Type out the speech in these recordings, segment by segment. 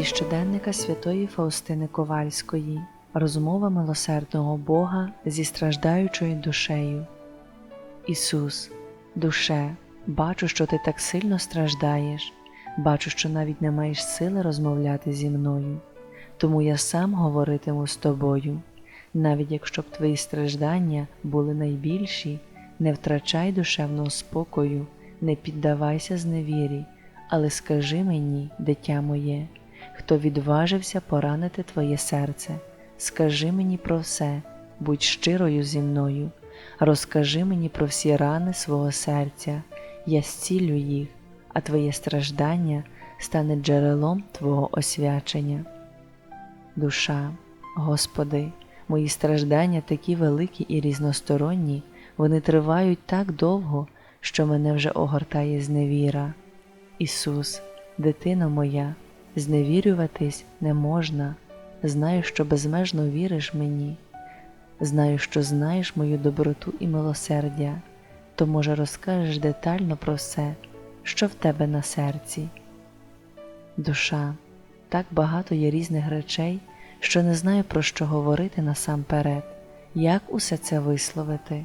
Зі щоденника святої Фаустини Ковальської Розмова милосердного Бога зі страждаючою душею. Ісус, душе, бачу, що ти так сильно страждаєш, бачу, що навіть не маєш сили розмовляти зі мною, тому я сам говоритиму з тобою. Навіть якщо б твої страждання були найбільші, не втрачай душевного спокою, не піддавайся зневірі, але скажи мені, дитя моє, хто відважився поранити твоє серце, скажи мені про все, будь щирою зі мною, розкажи мені про всі рани свого серця, я зцілю їх, а твоє страждання стане джерелом Твого освячення. Душа, Господи, мої страждання такі великі і різносторонні, вони тривають так довго, що мене вже огортає зневіра. Ісус, дитино моя, зневірюватись не можна. Знаю, що безмежно віриш мені, знаю, що знаєш мою доброту і милосердя, то, може, розкажеш детально про все, що в тебе на серці. Душа, так багато є різних речей, що не знаю, про що говорити насамперед, як усе це висловити.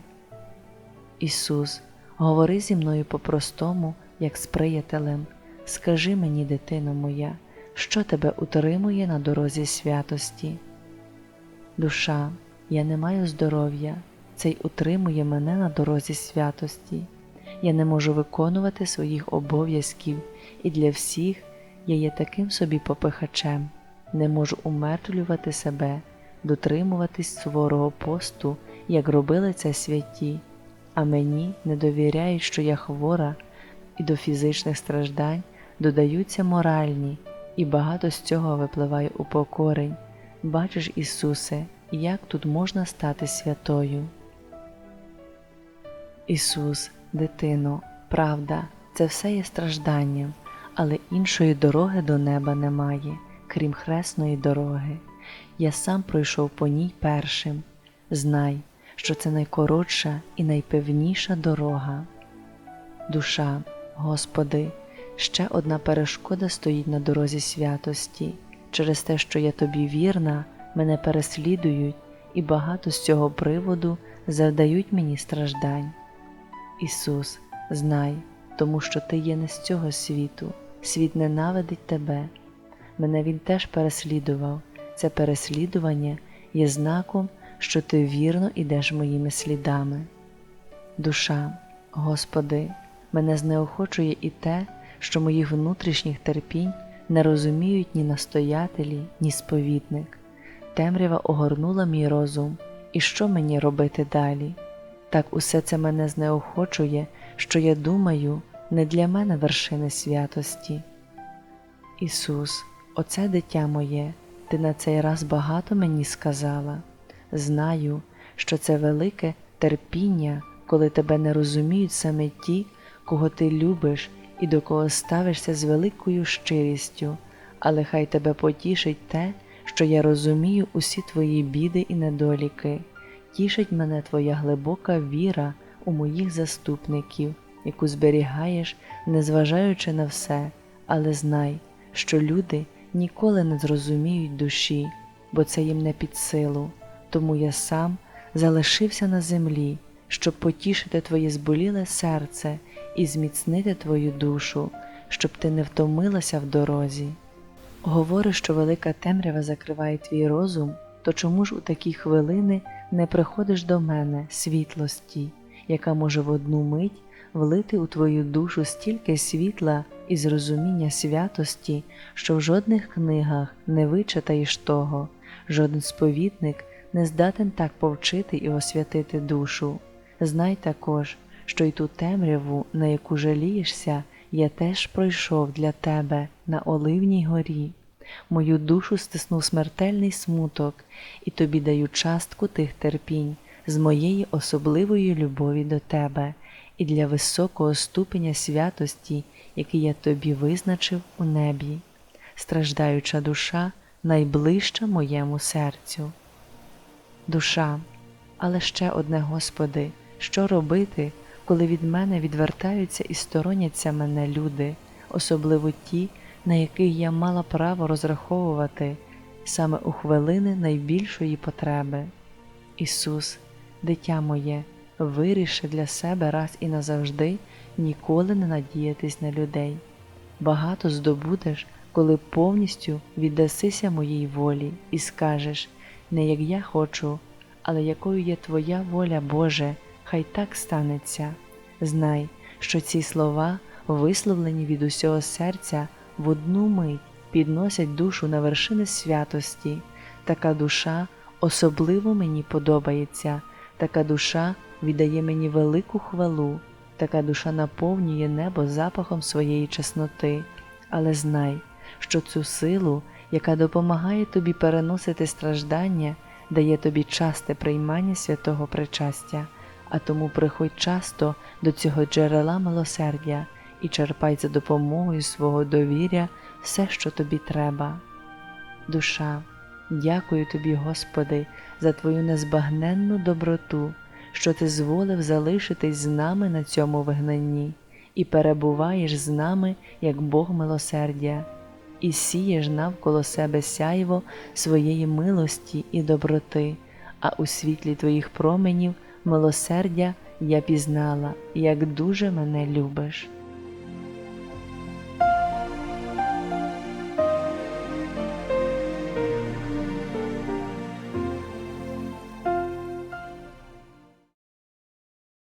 Ісус, говори зі мною по-простому, як з приятелем, скажи мені, дитино моя, що тебе утримує на дорозі святості. Душа, я не маю здоров'я, це й утримує мене на дорозі святості. Я не можу виконувати своїх обов'язків, і для всіх я є таким собі попихачем, не можу умертвлювати себе, дотримуватись суворого посту, як робили це святі, а мені не довіряють, що я хвора, і до фізичних страждань додаються моральні, і багато з цього випливає упокорень. Бачиш, Ісусе, як тут можна стати святою. Ісус, дитино, правда, це все є стражданням, але іншої дороги до неба немає, крім хресної дороги. Я сам пройшов по ній першим. Знай, що це найкоротша і найпевніша дорога. Душа, Господи, ще одна перешкода стоїть на дорозі святості. Через те, що я тобі вірна, мене переслідують, і багато з цього приводу завдають мені страждань. Ісус, знай, тому що Ти є не з цього світу, світ ненавидить Тебе. Мене Він теж переслідував. Це переслідування є знаком, що ти вірно ідеш моїми слідами. Душа, Господи, мене знеохочує і те, що моїх внутрішніх терпінь не розуміють ні настоятелі, ні сповідник. Темрява огорнула мій розум, і що мені робити далі? Так усе це мене знеохочує, що я думаю, не для мене вершини святості. Ісус, оце дитя моє, ти на цей раз багато мені сказала. Знаю, що це велике терпіння, коли тебе не розуміють саме ті, кого ти любиш і до кого ставишся з великою щирістю, але хай тебе потішить те, що я розумію усі твої біди і недоліки, тішить мене твоя глибока віра у моїх заступників, яку зберігаєш, незважаючи на все, але знай, що люди ніколи не зрозуміють душі, бо це їм не під силу, тому я сам залишився на землі, щоб потішити твоє зболіле серце і зміцнити твою душу, щоб ти не втомилася в дорозі. Говориш, що велика темрява закриває твій розум, то чому ж у такі хвилини не приходиш до мене світлості, яка може в одну мить влити у твою душу стільки світла і зрозуміння святості, що в жодних книгах не вичитаєш того, жоден сповідник не здатен так повчити і освятити душу. Знай також, що й ту темряву, на яку жалієшся, я теж пройшов для тебе на Оливній горі. Мою душу стиснув смертельний смуток, і тобі даю частку тих терпінь з моєї особливої любові до тебе і для високого ступеня святості, який я тобі визначив у небі, страждаюча душа найближча моєму серцю. Душа, але ще одне, Господи, що робити, коли від мене відвертаються і стороняться мене люди, особливо ті, на який я мала право розраховувати саме у хвилини найбільшої потреби. Ісус, дитя моє, виріши для себе раз і назавжди ніколи не надіятись на людей. Багато здобудеш, коли повністю віддасися моїй волі і скажеш не як я хочу, але якою є Твоя воля, Боже, хай так станеться. Знай, що ці слова, висловлені від усього серця, в одну мить підносять душу на вершини святості. Така душа особливо мені подобається, така душа віддає мені велику хвалу, така душа наповнює небо запахом своєї чесноти. Але знай, що цю силу, яка допомагає тобі переносити страждання, дає тобі часте приймання святого причастя, а тому приходь часто до цього джерела милосердя і черпай за допомогою свого довіря все, що тобі треба. Душа, дякую тобі, Господи, за Твою незбагненну доброту, що Ти зволив залишитись з нами на цьому вигнанні, і перебуваєш з нами як Бог милосердя, і сієш навколо себе сяйво своєї милості і доброти, а у світлі Твоїх променів милосердя я пізнала, як дуже мене любиш.